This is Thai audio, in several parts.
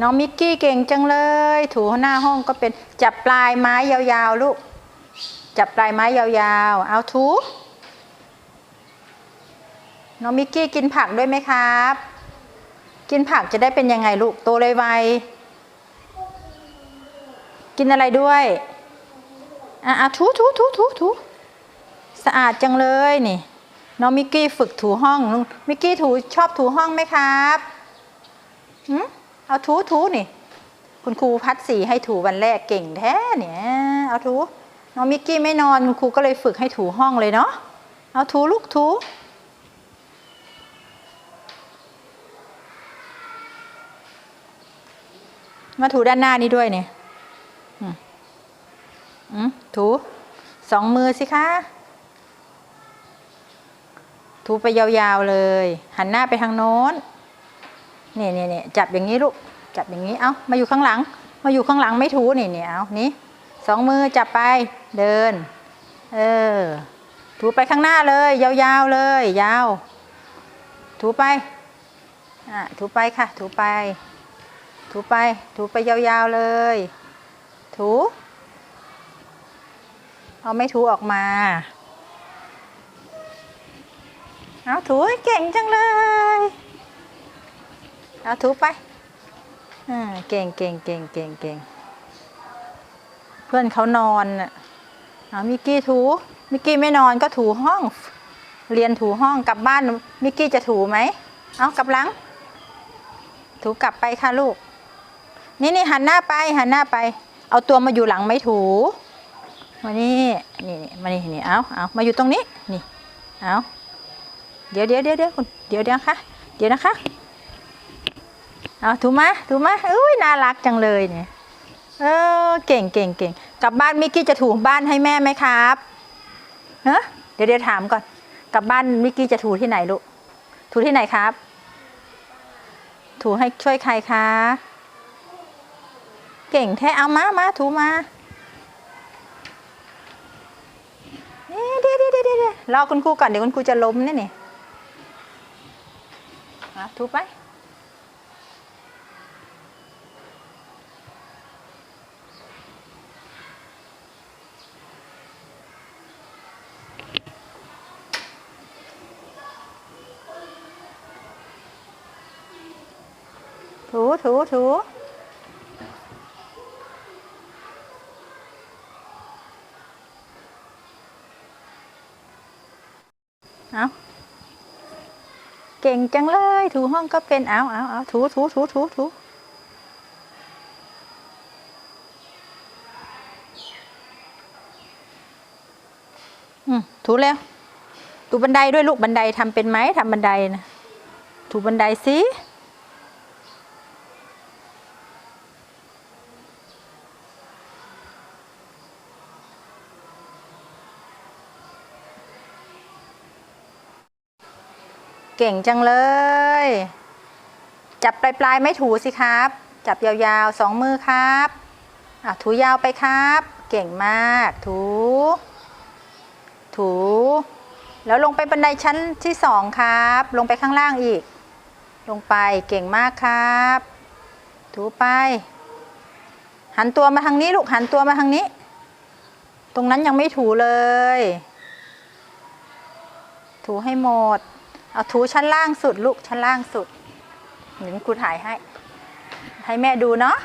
น้องมิกกี้เก่งจังเลย ถูหน้าห้องก็เป็นจับปลายไม้ยาวๆลูก จับปลายไม้ยาวๆ เอาถูน้องมิกกี้กินผักด้วยไหมครับ กินผักจะได้เป็นยังไงลูกโตเลยไวกินอะไรด้วยอะถูถูถูถูถูสะอาดจังเลยนี่น้องมิกกี้ฝึกถูห้องมิกกี้ถูชอบถูห้องไหมครับหืม เอาถูถูนี่ คุณครูพัดสีให้ถูวันแรกเก่งแท้เนี่ย เอาถูน้องมิกกี้ไม่นอนคุณครูก็เลยฝึกให้ถูห้องเลยเนาะ เอาถูลูกถูมาถูด้านหน้านี้ด้วยเนี่ยอืมอืมถูสองมือสิคะ ถูไปยาวๆเลย หันหน้าไปทางโน้น นี่นี่นี่จับอย่างนี้ลูก จับอย่างนี้ เอามาอยู่ข้างหลัง มาอยู่ข้างหลังไม่ถูนี่นี่เอานี่สองมือจับไป เดิน เออ ถูไปข้างหน้าเลย ยาวๆเลย ยาว ถูไป อะ ถูไปค่ะ ถูไป ถูไป ถูไปยาวๆเลย ถู เอาไม่ถูออกมา เอาถูเก่งจังเลย เอาถูไปอ่าเก่งเก่งเก่งเก่งเก่งเพื่อนเขานอนน่ะเอามิกกี้ถู มิกกี้ไม่นอนก็ถูห้อง เรียนถูห้องกลับบ้านมิกกี้จะถูไหมเอากลับหลัง ถูกลับไปค่ะลูก นี่นี่หันหน้าไปหันหน้าไป เอาตัวมาอยู่หลังไม่ถูมานี่นี่นี่มานี่นี่เอาเอามาอยู่ตรงนี้นี่เอาเดี๋ยวเดี๋ยวเดี๋ยวเดี๋ยวคุณเดี๋ยวเดี๋ยวนะคะเดี๋ยวนะคะ เอาถูมาถูมาอุ้ยน่ารักจังเลยเนี่ย เออเก่งเก่งเก่งกลับบ้านมิกกี้จะถูบ้านให้แม่ไหมครับฮะเดี๋ยวเดี๋ยวถามก่อน กลับบ้านมิกกี้จะถูที่ไหนลูก ถูที่ไหนครับ ถูให้ช่วยใครคะ เก่งแท้เอามามาถูมานี่เดี๋ยวเดี๋ยวเดี๋ยวเดี๋ยวรอคุณครูก่อนเดี๋ยวคุณครูจะล้มนี่นี่อะถูไป ถูถูถูเอาเก่งจังเลย ถูห้องก็เป็นเอาเอาเอาถูถูถูถูถูอืมถูแล้วถูบันไดด้วยลูกบันไดทำเป็นไหมทำบันไดนะถูบันไดสิ เก่งจังเลย จับปลายปลายไม่ถูสิครับ จับยาวๆสองมือครับอะถูยาวไปครับ เก่งมาก ถู ถู แล้วลงไปบันไดชั้นที่สองครับ ลงไปข้างล่างอีก ลงไปเก่งมากครับ ถูไป หันตัวมาทางนี้ลูกหันตัวมาทางนี้ ตรงนั้นยังไม่ถูเลย ถูให้หมด เอาถูชั้นล่างสุดลูกชั้นล่างสุดเดี๋ยวครูถ่ายให้ ให้แม่ดูเนาะ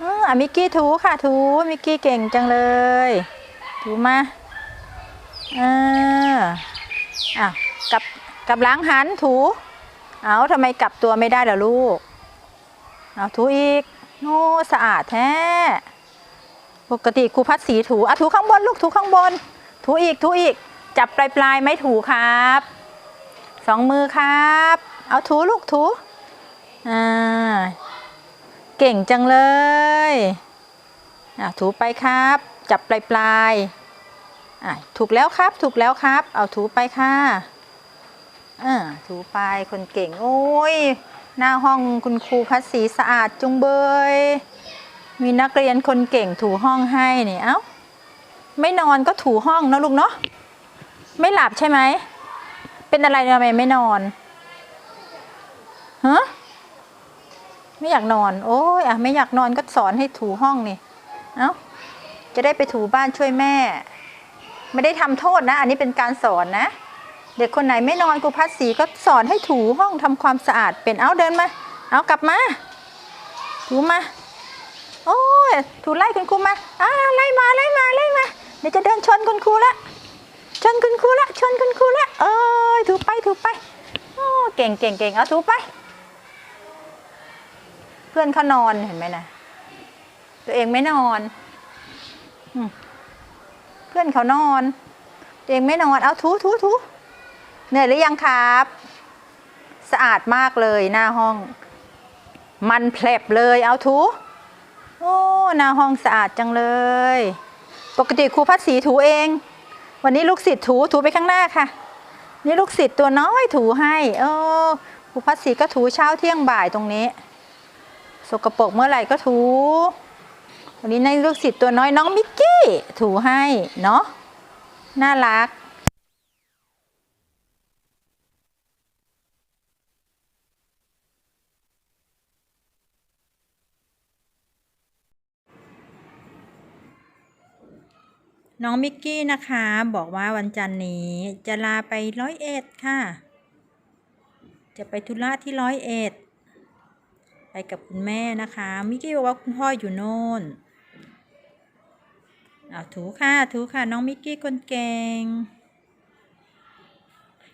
อออะมิกกี้ถูค่ะถูมิกกี้เก่งจังเลย ถูมาเอออะกลับกลับล้างหันถู เอาทำไมกลับตัวไม่ได้ล่ะลูก เอาถูอีกโอ้สะอาดแท้ปกติครูพัดสีถูอะถูข้างบนลูกถูข้างบน ถูอีกถูอีก จับปลายปลายไม่ถูครับ องมือครับ เอาถูลูกถูอ่าเก่งจังเลยอ่าถูไปครับ จับปลายปลายอ่าถูกแล้วครับ ถูกแล้วครับ เอาถูไปค่ะอ่าถูไปคนเก่งโอ้ยหน้าห้องคุณครูพัดสีสะอาดจุงเบย มีนักเรียนคนเก่งถูห้องให้เนี่ยเอ้าไม่นอนก็ถูห้องนะลูกเนาะไม่หลับใช่ไหม เป็นอะไรทำไมไม่นอนฮะไม่อยากนอน โอ้ยอะไม่อยากนอนก็สอนให้ถูห้องนี่เอ้าจะได้ไปถูบ้านช่วยแม่ ไม่ได้ทำโทษนะ อันนี้เป็นการสอนนะ เด็กคนไหนไม่นอนครูพัดสีก็สอนให้ถูห้องทำความสะอาดเป็นเอาเดินมา เอากลับมา ถูมา โอ้ยถูไล่คุณครูมาอ่าไล่มาไล่มาไล่มา เดี๋ยวจะเดินชนคุณครูละ ชนคุณครูละชนคุณครูละเอ้ยถูไปถูไปโอ้เก่งเก่งเก่งเอาถูไป เพื่อนเขานอนเห็นไหมนะตัวเองไม่นอนเพื่อนเขานอน ตัวเองไม่นอนเอาถูถูถูเหนื่อยหรือยังครับ สะอาดมากเลยหน้าห้อง มันแผลบเลยเอาถูโอ้หน้าห้องสะอาดจังเลย ปกติครูพัดสีถูเอง วันนี้ลูกศิษย์ถูถูไปข้างหน้าค่ะ นี่ลูกศิษย์ตัวน้อยถูให้โอ้ครูพัชศรีก็ถูเช้าเที่ยงบ่ายตรงนี้ สกปรกเมื่อไหร่ก็ถู วันนี้ในลูกศิษย์ตัวน้อยน้องมิกกี้ถูให้เนาะน่ารัก น้องมิกกี้นะคะ บอกว่าวันจันทร์นี้จะลาไปร้อยเอ็ดค่ะ จะไปธุระที่ร้อยเอ็ดไปกับคุณแม่นะคะ มิกกี้บอกว่าคุณพ่ออยู่โน่นเอาถูค่ะถูค่ะ น้องมิกกี้คนเก่ง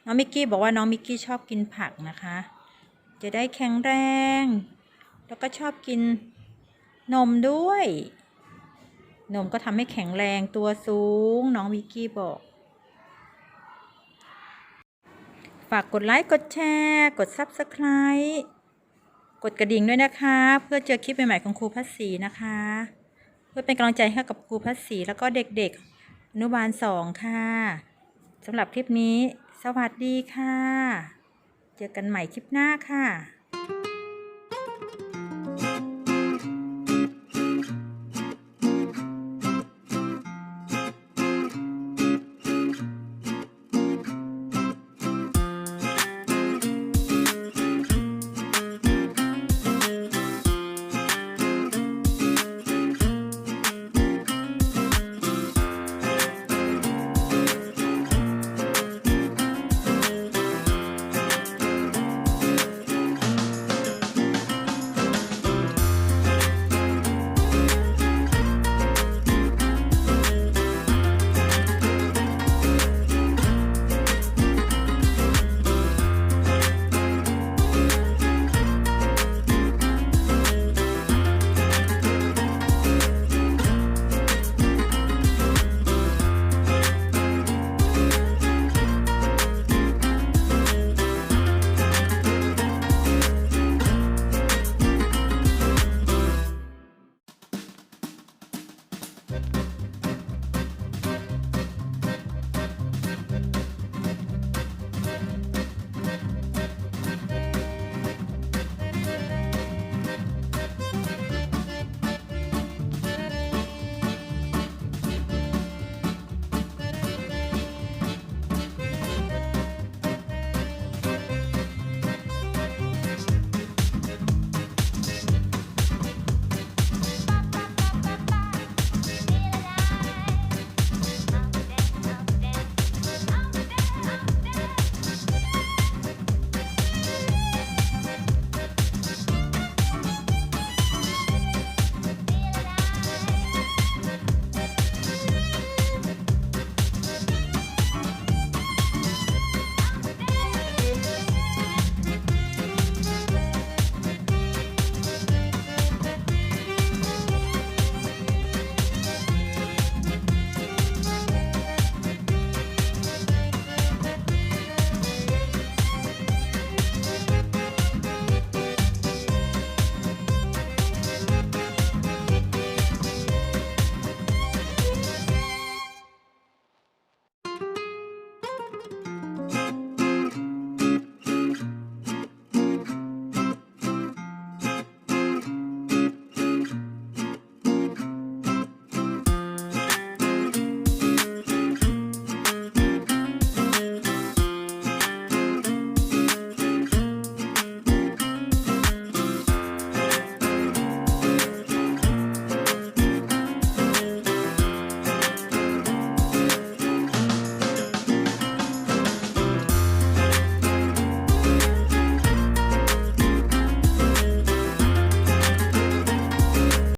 น้องมิกกี้บอกว่าน้องมิกกี้ชอบกินผักนะคะ จะได้แข็งแรง แล้วก็ชอบกินนมด้วย นมก็ทำให้แข็งแรงตัวสูง น้องมิกกี้บอก ฝากกดไลค์ กดแชร์ กด Subscribe กดกระดิ่งด้วยนะคะ เพื่อเจอคลิปใหม่ๆของครูพัศสีนะคะ เพื่อเป็นกำลังใจให้กับครูพัศสีแล้วก็เด็กๆอนุบาลสองค่ะสำหรับคลิปนี้ สวัสดีค่ะ เจอกันใหม่คลิปหน้าค่ะ